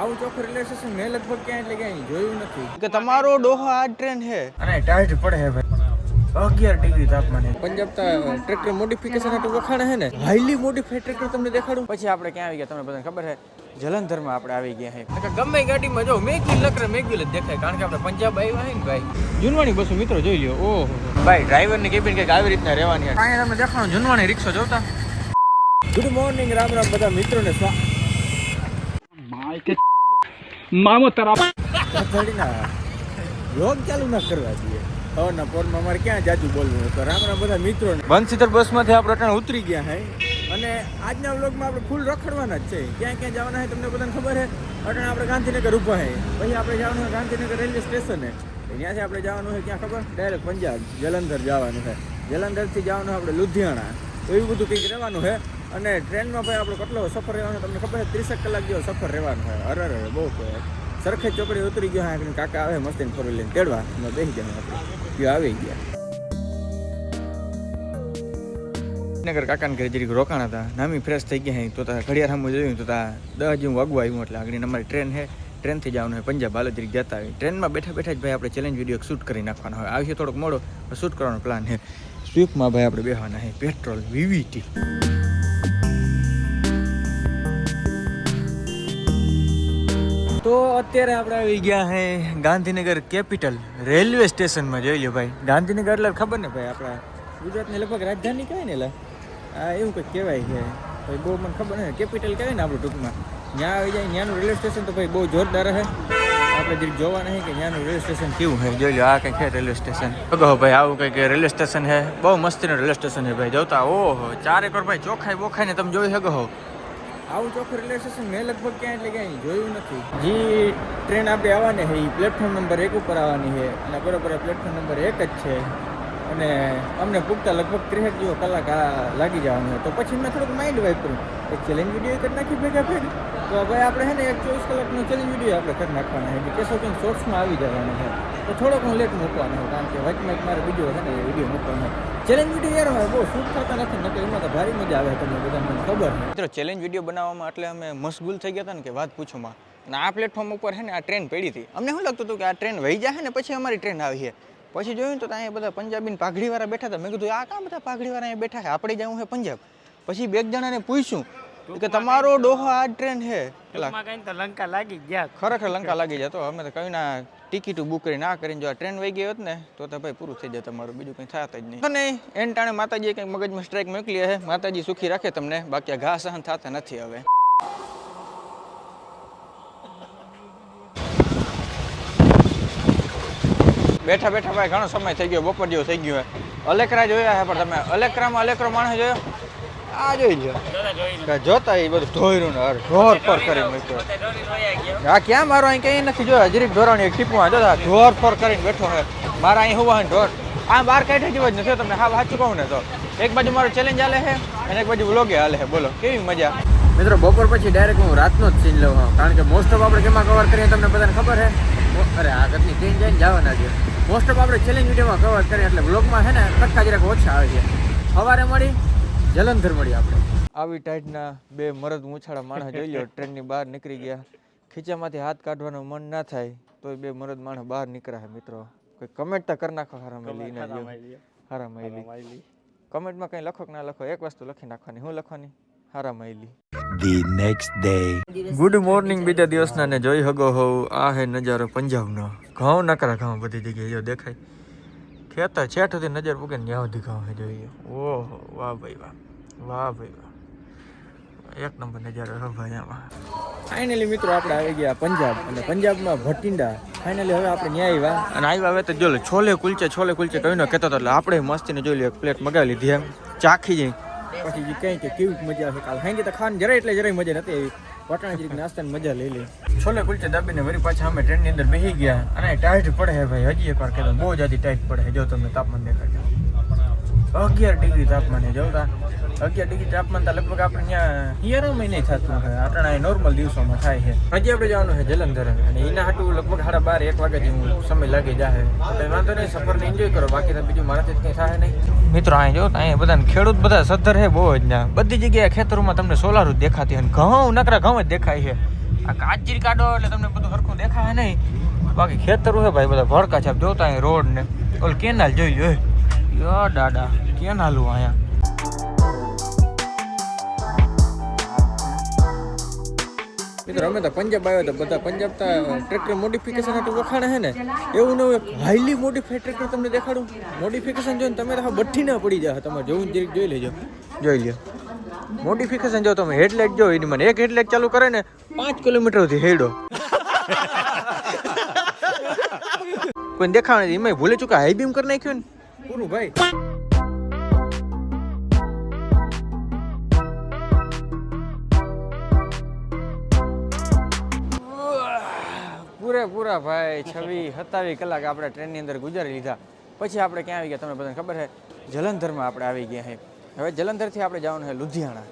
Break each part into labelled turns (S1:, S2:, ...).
S1: આવું ચોખ્ખું railway station મેં લગભગ ક્યાંય એટલે ક્યાંય જોયું નથી.
S2: કે તમારો ડોહો આ ટ્રેન છે?
S1: અને ટાઈટ પડે હે ભાઈ. અગિયાર ડિગ્રી તાપમાન. પંજાબ તો ટ્રેક્ટર મોડિફિકેશન હતું વખાણે છે ને? હાઈલી મોડિફાઈડ ટ્રેક્ટર તમને દેખાડું.
S2: પછી આપણે ક્યાં આવી ગયા તમને બધાને ખબર છે જલંધરમાં આપણે આવી ગયા હે. નકર ગમે ગાડીમાં જો મેગવિલ લકરે મેગવિલ જ દેખાય. કારણ કે આપણે પંજાબ આવ્યા હે ને ભાઈ. જૂનવાણી બસો મિત્રો જોઈ લ્યો. ઓહો. ભાઈ ડ્રાઈવરની કેબિન કંઈક આવી રીતના રહેવાની છે અહીંયા તમે દેખાણો જૂનવાણી રિક્ષો જોતા?
S1: ગુડ મોર્નિંગ રામ રામ બધા મિત્રોને સ્વા
S3: મામો
S1: થોડીના વ્લોગ ચાલુ ના કરવા દઈએ. સવારના પોરમાં અમારે ક્યાં જાજુ બોલવું? હોય? તો રામ રામ બધા મિત્રો
S2: બંસીધર બસમાંથી આપણે અટાણ ઉતરી
S1: ઉતરી ગયા હે. અને આજના વ્લોગમાં આપણે ફૂલ રખડવાના જ છે. ક્યાં ક્યાં જવાના છે તમને બધાને ખબર છે અટાણ આપણે ગાંધીનગર ઊભા હે. પછી આપણે જવાનું છે ગાંધીનગર રેલવે સ્ટેશને. ત્યાંથી આપણે જવાનું છે ક્યાં ખબર? ડાયરેક્ટ પંજાબ જલંધર જવાનું છે જલંધરથી જવાનું આપણે લુધિયાણા. તો એવું બધું કંઈક રહેવાનું છે અને ટ્રેનમાં ભાઈ આપણો કેટલો સફર રહેવાનો, તમને ખબર છે? ત્રીસેક કલાક જેવો સફર રહેવાનો હોય. અરે અરે, બહુ સરખે ચોકડી ઉતરી ગયો હા કાકા આવે મસ્તીને ફોર લઈને તેડવા. અમે બેસી ગયા આપણે. આવી ગયા.
S2: નગર કાકાને ઘરે જરીક રોકાણા હતા. નામી ફ્રેશ થઈ ગયા હે. તો તા ઘડિયાળ સામે જોયું, તો તા દસ જેવું વાગવા આવ્યું, એટલે આગળ અમારી ટ્રેન છે ટ્રેનથી જવાનું હોય પંજાબ હાલો જરીક જતા આવી ટ્રેનમાં બેઠા બેઠા જ ભાઈ આપણે ચેલેન્જ વીડિયો શૂટ કરી નાખવાનો હોય. આવશે થોડોક મોડો શૂટ કરવાનો પ્લાન છે સ્વીપમાં ભાઈ આપણે બેહવાના છે પેટ્રોલ વીવીટી તો અત્યારે આપણે આવી ગયા હે ગાંધીનગર કેપિટલ રેલવે સ્ટેશનમાં, જોઈ લો ભાઈ. ગાંધીનગર એટલે ખબર ને ભાઈ, આપણા
S1: ગુજરાતની લગભગ રાજધાની કહેવાય ને એટલે. આ એવું કંઈક કહેવાય છે. ભાઈ, બહુ મને ખબર ને કેપિટલ કહેવાય ને આપણું ટૂંકમાં. ત્યાં આવી જાય ત્યાંનું રેલવે સ્ટેશન તો ભાઈ બહુ જોરદાર હે. આપણે જરીક જોવા નહીં કે ત્યાંનું રેલવે સ્ટેશન
S2: કેવું છે જોઈ લો આ કંઈક છે રેલવે સ્ટેશન. કહો ભાઈ, આવું કંઈક રેલવે સ્ટેશન છે બહુ મસ્તીનું રેલવે સ્ટેશન છે ભાઈ. જોતા ઓહો ચારે કર ભાઈ ચોખાઈ બોખાઈને તમે જોઈ શકો.
S1: આવું ચોખ્ખું રેલવે સ્ટેશન મેં લગભગ ક્યાંય એટલે ક્યાંય જોયું નથી. જે ટ્રેન આપણે આવવાની છે એ પ્લેટફોર્મ નંબર એક ઉપર આવવાની છે. અને બરોબર પ્લેટફોર્મ નંબર એક જ છે. અને અમને પૂગતા લગભગ ત્રેસઠ જેવો કલાક આ લાગી જવાનું તો પછી મેં થોડુંક માઇન્ડ વાપર્યું એક ચેલેન્જ વીડિયો કરી નાખી ભેગા ભેગ. તો ભાઈ આપણે છે ને એક ચોવીસ કલાકનો ચેલેન્જ વીડિયો આપણે કરી નાખવાના છે. કેસો કે શોર્ટ્સમાં આવી જવાનું છે. તો થોડોક હું લેટ મૂકવાનો છે, કારણ કે વચમાં મારે બીજો છે ને એ વીડિયો મૂકવાનો ચેલેન્જ વીડિયો યાર હોય બહુ શૂટ થતા નથી, નકર એમાં તો ભારી મજા આવે તમને બધા મને ખબર
S2: મિત્રો ચેલેન્જ વીડિયો બનાવવામાં એટલે અમે મશગુલ થઈ ગયા હતા ને કે વાત પૂછોમાં. અને આ પ્લેટફોર્મ ઉપર છે ને આ ટ્રેન પડી હતી. અમને શું લાગતું હતું કે આ ટ્રેન વહી જાય ને પછી અમારી ટ્રેન આવી છે? પછી જોયું તો ત્યાં બધા પંજાબી પાઘડીવાળા બેઠા હતા. મેં કીધું આ કાં બધા પાઘડીવાળા અહીંયા બેઠા છે? આપણે જવું છે પંજાબ. પછી બે જણાને પૂછ્યું કે તમારો ડોહો આ ટ્રેન છે?
S3: લંકા લાગી ગયા.
S2: ખરેખર લંકા લાગી જતો અમે તો કઈ ના ટિકિટ બુક કરી ના કરીને જો આ ટ્રેન વહી ગઈ હોત ને તો તો ભાઈ પૂરું થઈ જાય તમારું. બીજું કંઈ થાત જ નહીં. અને એન ટાણે માતાજીએ કંઈક મગજમાં સ્ટ્રાઇક મોકલી છે માતાજી સુખી રાખે તમને. બાકી ઘા સહન થતા નથી હવે. બેઠા બેઠા ભાઈ ઘણો સમય થઈ ગયો બપોર જેવો થઈ ગયો હે અલેકરા જોયા છે પણ તમે. અલેકરામાં અલેકરો માણસ જોયો? આ જોઈ લ્યો. કે જોતા એ બધું ઢોર્યું ને અરે ઢોર પર કરી મૂક્યો. આ ક્યાં મારો અહીં કઈ નથી જોયો? હજરીક ઢોરાણી એક ટીપુમાં જોતા ઢોર પર કરીને બેઠો હે મારા અહીં હોવા ઢોર આ બાર કાઢે જેવો જ નથી તમને હા સાચું કહું ને તો. એક બાજુ મારો ચેલેન્જ હાલે છે અને એક બાજુ વ્લોગે હાલે છે. બોલો કેવી મજા?
S1: મિત્રો બપોર પછી ડાયરેક્ટ હું રાતનો જ સીન લઉં છું. કારણ કે મોસ્ટ ઓફ આપણે કેમાં કવર કરીએ તમને બધાને ખબર છે? મો- અરે આ ઘરની ટ્રેન જઈને જવાના છે. મોસ્ટ ઓફ આપણે ચેલેન્જ વિડીયોમાં કવર કરીએ એટલે બ્લોગમાં છે ને કટકા જરાક ઓછા આવે છે. સવારે મળી જલંધર મળી આપણે.
S2: આવી ટાઈટના બે મરદ મૂછાળા માણસ જોઈ લો ટ્રેનની બહાર નીકળી ગયા. ખીચામાંથી હાથ કાઢવાનું મન ના થાય તો બે મરદ માણસ બહાર નીકળ્યા છે મિત્રો. કોઈ કમેન્ટ તો કરી નાખો હારા મેલી ના હારા મેલી કમેન્ટમાં કંઈ લખો કે ના લખો એક વસ્તુ લખી નાખવાની હું લખવાની? હારા માયલી
S4: the next day.
S2: Good morning બીજા દિવસના ને જોઈ હગો હોવ આ હે નજારો પંજાબનો. ઘઉં નકરા ઘઉં બધી જગ્યાએ જો દેખાય. ખેતર છેઠ સુધી નજર પૂકે ને ત્યાં સુધી ઘઉં હે જોઈએ ઓહો વાહ ભાઈ વાહ વાહ ભાઈ વાહ. એક નંબર નજારો હો ભાઈ આમાં.
S1: ફાઇનલી મિત્રો આપણે આવી ગયા પંજાબ અને પંજાબમાં ભટિંડા. ફાઇનલી હવે આપણે ન્યાય આવ્યા.
S2: અને આવ્યા હવે તો જો છોલે કુલચે છોલે કુલચે કહીને કહેતો હતો એટલે આપણે મસ્તીને જોઈ લઈએ એક પ્લેટ મગાવી લીધી એમ. ચાખી જઈ.
S1: પછી જે કંઈ કે કેવી મજા આવે કાલ. હાંજે તો ખાન જરાય એટલે જરાય મજા નથી આવી. પટાણા જરીક નાસ્તાની મજા લઈ લે છોલે કુલચે દાબીને વળી પાછા અમે ટ્રેનની અંદર બેસી ગયા. અને ટાઈટ પડે હે ભાઈ. હજી એકવાર કહેતો બહુ જ ટાઈટ પડે જો તમને તાપમાન દેખાડ્યું અગિયાર ડિગ્રી તાપમાન જોતા અગિયાર ડિગ્રી તાપમાન તો લગભગ આપણે ત્યાં હિયરો મહિને થતું હોય. આપણા નોર્મલ દિવસોમાં થાય છે. હજી આપણે જવાનું છે જલંધર. અને એના હાટું લગભગ સાડા બાર, એક વાગે જેવું સમય લાગી જાય તો વાંધો નહીં, સફરને એન્જોય કરો. બાકી તો બીજું મારાથી જ કંઈ થાય નહીં.
S2: મિત્રો, અહીં જો અહીંયા બધા ખેડૂત બધા સદ્ધર છે, બહુ જ ના બધી જગ્યાએ ખેતરોમાં તમને સોલાર જ દેખાતી અને ઘઉં, નકરા ઘઉં જ દેખાય છે. આ કાચીર કાઢો એટલે તમને બધું સરખું દેખાય નહીં. બાકી ખેતરો છે ભાઈ, બધા ભડકા છે. જોતા અહીં રોડ ને. ઓલ કેનાલ જોઈ જોઈ. યો દાદા, કેનાલું અહીંયા.
S1: મિત્રો અમે તો પંજાબ આવ્યા હતા બધા પંજાબ તા ટ્રેક્ટર મોડિફિકેશન હતું વખાણે છે ને? એવું ને એક હાઈલી મોડિફાઈડ ટ્રેક્ટર તમને દેખાડું. મોડિફિકેશન જોઈને તમે તો બઠ્ઠી ના પડી જાય તમારે જોવું જરીક જોઈ લેજો.
S2: જોઈ લ્યો. મોડિફિકેશન જો તમે હેડલાઇટ જો એની મને. એક હેડલાઇટ ચાલુ કરે ને પાંચ કિલોમીટર સુધી હેડો. કોઈ દેખાણ એમાં ભૂલે ચૂકા હાઈ બીમ કરી નાખ્યું ને.
S1: પૂરું ભાઈ
S2: પૂરેપૂરા ભાઈ છવ્વીસ સત્તાવીસ કલાક આપણે ટ્રેનની અંદર ગુજારી લીધા. પછી આપણે ક્યાં આવી ગયા તમને બધાને ખબર છે? જલંધરમાં આપણે આવી ગયા છે હવે જલંધરથી આપણે જવાનું છે લુધિયાણા.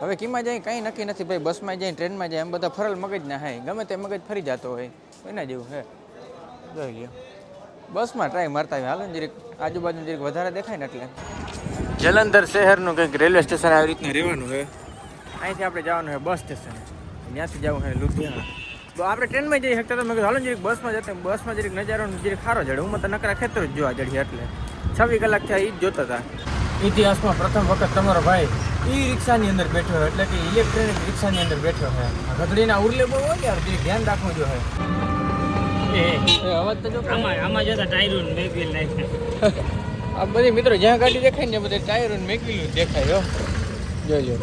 S2: હવે કીમાં જાય, કંઈ નક્કી નથી ભાઈ, બસમાં જાય, ટ્રેનમાં જાય, એમ બધા ફરલ મગજ ના હે. ગમે તે મગજ ફરી જતો હોય, એના જેવું છે બસમાં ટ્રાય મારતા હોય હાલો જરીક આજુબાજુ જરીક વધારે દેખાય ને એટલે. જલંધર શહેરનું કંઈક રેલવે સ્ટેશન આવી રીતના રહેવાનું છે અહીંથી આપણે જવાનું છે બસ સ્ટેશન. ત્યાંથી જવું છે લુધિયાણા. આપણે ટ્રેનમાં જઈ શકતા તો મેં કીધું હાલો જરીક બસમાં જતા બસમાં જરીક નજારો જરીક ખારો જડે હું તો નકરા ખેતર જ જોવા જડી એટલે. છવ્વીસ કલાક થયા એ જ જોતા હતા. ઇતિહાસમાં પ્રથમ વખત તમારો ભાઈ ઈ રિક્ષાની અંદર બેઠો એટલે કે ઇલેક્ટ્રોનિક રિક્ષાની અંદર બેઠો છે આ ગધડીના ઉરલે બહુ હોય યાર જે ધ્યાન રાખવું જોઈએ અવાજ તો જો
S3: આમાં આમાં જતા ટાયરો ને વેગવેલ નાખ્યા
S2: આ બધી મિત્રો જ્યાં ગાડી દેખાય ને બધે ટાયરો ને મેગવીલ દેખાય હો. જોજો.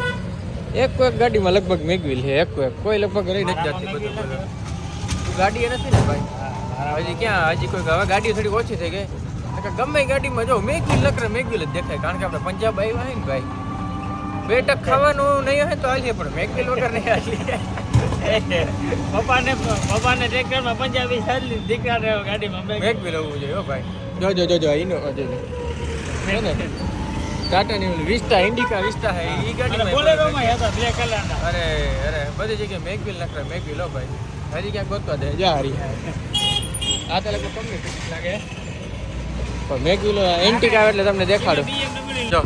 S2: એક એક ગાડીમાં લગભગ મેગવી છે એક એક. કોઈ લગભગ રહી નથી જતી બધું ગાડી એ નથી ને ભાઈ? હજી ક્યાં? હજી કોઈ હવે ગાડીઓ થોડી ઓછી થઈ ગઈ. ગમે ગાડીમાં જો મેગવી લખરે મેગવી જ દેખાય કારણ કે આપણે પંજાબ આવ્યા હોય ને ભાઈ. બે ટક ખાવાનું નહીં હોય તો હાલીએ પણ મેગવી વગર નહીં હાલીએ.
S3: પપ્પાને પપ્પાને ટ્રેક્ટરમાં પંજાબી સારી દીકરાને ગાડીમાં
S2: મેગવી હોવું જોઈએ હો ભાઈ. જો જો જો જો એનો જો જો. છે ની. વિસ્ટા ઇન્ડિકા વિસ્ટા હે ઈ ગાડીમાં
S3: બોલેરોમાં હતા બે કલાના.
S2: અરે અરે બધી જગ્યાએ મેગવિલ નખરે મેગવિલ હો ભાઈ. હરી ક્યાંક ગોતવા દે જા હરી. આ તો લગભગ કમ લાગે. પણ મેગવિલ એન્ટિક આવે એટલે તમને દેખાડું. જો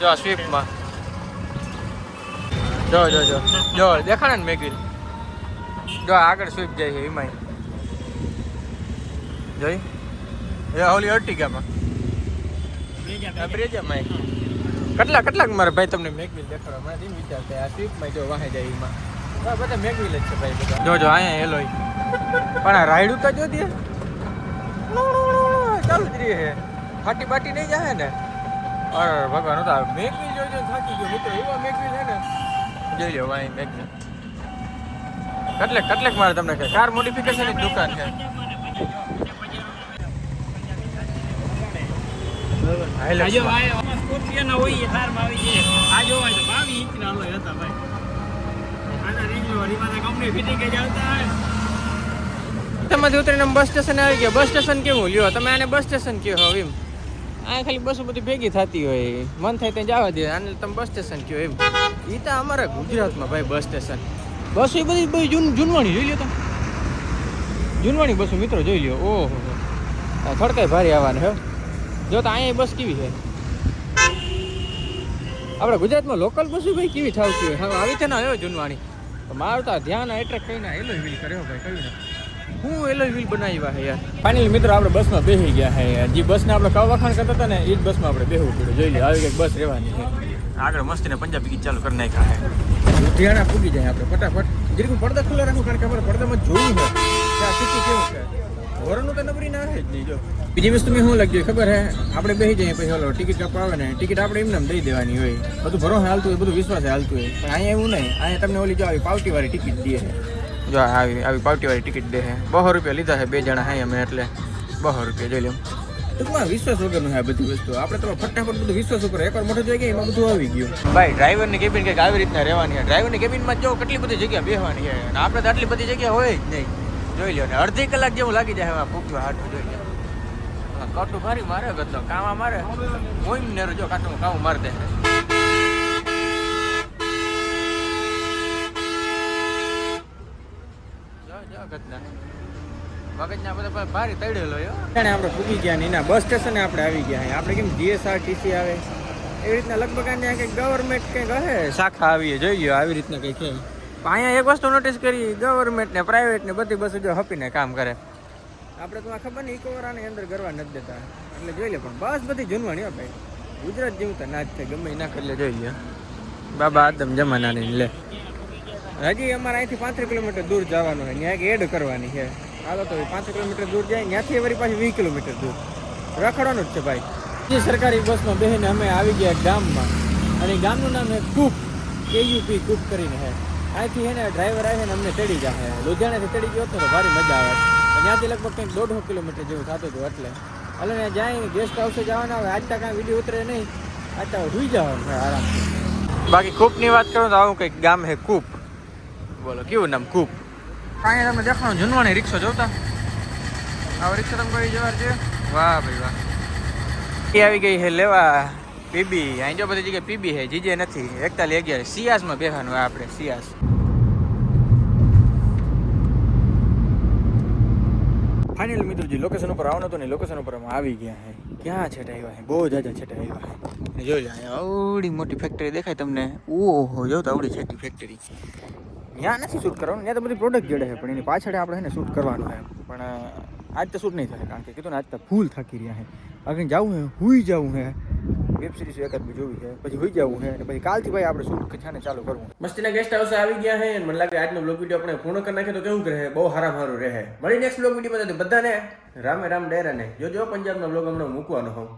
S2: જો આ સ્વિફ્ટમાં જો જો જો. જો દેખાડે ને મેગવિલ જો આગળ સ્વિફ્ટ જાય છે એમાંય. જોઈ? એ ઓલી અર્ટિગામાં આ બ્રેજામાં કેટલા કેટલાક મારે ભાઈ તમને મેગવિલ દેખાડો મને એમ વિચાર થાય. આ સ્વિફ્ટમાં જો વાહે જાય એમાં. બધા મેગવિલ જ છે ભાઈ બધા. જો જો અહીંયા એલોય પણ આ રાયડું તો જો દે. ચાલુ જ રહે. છે ફાટી બાટી નહીં જાય ને. અરે ભગવાન હું તો મેગવિલ જોઈ જોઈને થાકી ગયો. મિત્રો એવા મેગવિલ છે ને. જોઈ લો વાંહી મેગવિલ કેટલેક કેટલેક મારે તમને કહે કાર મોડિફિકેશનની જ દુકાન છે. હાલે
S3: આજો આયો હોય એ થારમાં આવી જાય આ જોવાય તો 22 ઇંચના અલોય હતા ભાઈ. આના રેન્જ રોવર કંપની ફિટિંગ જ આવતા હોય.
S2: ઉતરીને બસ સ્ટેશન આવી ગયા. બસ સ્ટેશન કેવું? લ્યો તમે આને બસ સ્ટેશન કહો હવે એમ. આ ખાલી બસો બધી ભેગી થતી હોય. મન થાય ત્યાં જવા દે. આને તમે બસ સ્ટેશન કહો એમ. એ તો અમારા ગુજરાતમાં ભાઈ બસ સ્ટેશન બસો એ બધી બધી જૂન જૂનવાણી જોઈ લ્યો તમે. જૂનવાણી બસો મિત્રો જોઈ લ્યો. ઓહો. થોડકાય ભારે આવવાને હે. જો તો અહીંયા બસ કેવી છે? આપણે ગુજરાતમાં લોકલ બસ ભાઈ કેવી થાવતી હોય? હવે આવી છે ને આવ્યો જૂનવાણી. તો મારું તો આ ધ્યાન એટ્રેક્ટ કરીને એલો વ્હીલ કર્યો ભાઈ કહ્યું ને. હું એલો વ્હીલ બનાવ્યા હે યાર.
S1: ફાઇનલી મિત્રો આપણે બસમાં બેસી ગયા છે યાર. જે બસને આપણે કવ વખાણ કરતા હતા ને એ જ બસમાં આપણે બેહવું પડ્યું. જોઈ લે આવી કંઈક બસ રહેવાની છે.
S2: આગળ મસ્તીને પંજાબી ગીત ચાલુ કરી નાખ્યા છે
S1: લુધિયાણા પૂગી જાય આપણે ફટાફટ. જેટલું પડદા ખુલ્લા રાખું કારણ કે આપણે પડદામાં જોયું છે. કે આ સ્થિતિ કેવું છે? હોરનું તો નબરી ના છે જ નહીં જો. બીજી વસ્તુ મેં શું લાગ્યું ખબર હે? આપણે બેસી જઈએ પછી ઓલો ટિકિટ કાપવા આવે ને ટિકિટ આપણે એમને દઈ દેવાની હોય. બધું ભરો હાલતું હોય બધું વિશ્વાસ હાલતું હોય. પણ અહીંયા એવું નહીં અહીંયા તમને ઓલી જો આવી પાવટી વાળી ટિકિટ દે છે.
S2: જો આવી આવી પાવટીવાળી ટિકિટ દે હે બહો રૂપિયા લીધા છે બે જણા હે અમે એટલે બહો રૂપિયા જોઈ લો
S1: ટૂંકમાં વિશ્વાસ વગરનું છે આ બધી વસ્તુ. આપણે તો ફટાફટ બધું વિશ્વાસ ઉપર એકવાર મોટો જોઈ ગયા એમાં બધું આવી ગયું.
S2: ભાઈ ડ્રાઈવરની કેબિન કંઈક આવી રીતના રહેવાની છે. ડ્રાઈવરની કેબિનમાં જો કેટલી બધી જગ્યા બેહવાની છે. અને આપણે તો આટલી બધી જગ્યા હોય જ નહીં. જોઈ લ્યો ને, અડધી કલાક જેવું લાગી જાય હવે પૂછવા હાટું જોઈ લ્યો. કાટું ભારી મારે ગતો કામા મારે. મોઈમ ને જો કાટું કામ માર દે. મગજના બધા ભારી તળેલો
S1: આપણે પૂગી ગયા ને એના બસ સ્ટેશને આપણે આવી ગયા આપણે કેમ જીએસઆરટીસી આવે? એવી રીતના લગભગ આને કંઈક ગવર્મેન્ટ કંઈક હે,
S2: શાખા આવી જોઈ ગયો આવી રીતના કંઈક
S5: અહીંયા એક વસ્તુ નોટિસ કરી ગવર્મેન્ટ ને પ્રાઇવેટ ને બધી બસો જો હપીને કામ કરે.
S2: આપણે તો આ ખબર નહીં ઇકોવાળાની અંદર કરવા નથી દેતા. એટલે જોઈ લે પણ બસ બધી જૂનવાણી હો ભાઈ. ગુજરાત જેવું તો ના જ થાય ગમે
S5: ના કરી લે જોઈ લે. બાબા આદમ જમાનાની લે.
S2: હજી અમારે અહીંથી પાંત્રીસ કિલોમીટર દૂર જવાનું હોય ત્યાં એક એડ કરવાની છે. હાલો તો પાંત્રીસ કિલોમીટર દૂર જાય ત્યાંથી વળી પાછી વીસ કિલોમીટર દૂર. રખડવાનું જ છે ભાઈ. જે સરકારી બસમાં બેસીને અમે આવી ગયા એક ગામમાં. અને ગામનું નામ છે કૂપ કેયુપી કૂપ કરીને છે. અહીંથી છે ને ડ્રાઈવર આવે ને અમને ચડી જાય. લુધિયાણાથી ચડી ગયો હતો તો ભારી મજા આવે. ત્યાંથી લગભગ કંઈક દોઢસો કિલોમીટર જેવું થતું હતું એટલે. એટલે ને જાય ગેસ્ટ હાઉસે જવાના હોય આજ કાંઈ વીડિયો ઉતરે નહીં. આજ તો સુઈ જવાનું છે આરામથી.
S5: બાકી કૂપની વાત કરું તો આવું કંઈક ગામ હે કૂપ. બોલો કેવું નામ કૂપ? કાંઈ તમે દેખાણો જૂનવાણી રિક્ષો જોતા? આ રિક્ષો તમે કઈ જવા છે વાહ ભાઈ વાહ. એ આવી ગઈ છે લેવા. પીબી અહીં જો બધી જગ્યાએ પીબી છે જીજે નથી એકતાલી અગિયાર. સિયાસમાં બેસવાનું હોય આપણે સિયાસ
S2: ફાઇનલ મિત્રોજી લોકેશન ઉપર આવવાનું હતું ને લોકેશન ઉપર અમે આવી ગયા છે ક્યાં છેટા આવ્યા છે બહુ જાજા છેટા આવ્યા છે
S5: લો આવડી મોટી ફેક્ટરી દેખાય તમને. ઓહો જો તો આવડી છેટી ફેક્ટરી
S2: ત્યાં નથી શૂટ કરવાનું ત્યાં તો બધી પ્રોડક્ટ જડે છે પણ એની પાછળ આપણે છે ને શૂટ કરવાનું છે. પણ આજ તો શૂટ નહીં થાય કારણ કે કીધું ને આજ તો ફૂલ થાકી રહ્યા છે આગળ જવું હે હુઈ જવું છે વેબ સિરીઝ એકાદ બી જોવી છે. પછી હોઈ જવું છે અને પછી કાલથી ભાઈ આપણે શૂટ છે ને ચાલુ કરવું. મસ્તીના ગેસ્ટ હાઉસ આવી ગયા છે મને લાગે આજનો બ્લોગ વીડિયો આપણે પૂર્ણ કરી નાખે તો કેવું રહે? બહુ હારા સારું રહે મળી નેક્સ્ટ બ્લોગ વીડિયો બધાને રામે રામ ડેરા ને જોજો, પંજાબનો બ્લોગ હમણાં મૂકવાનો હોઉં.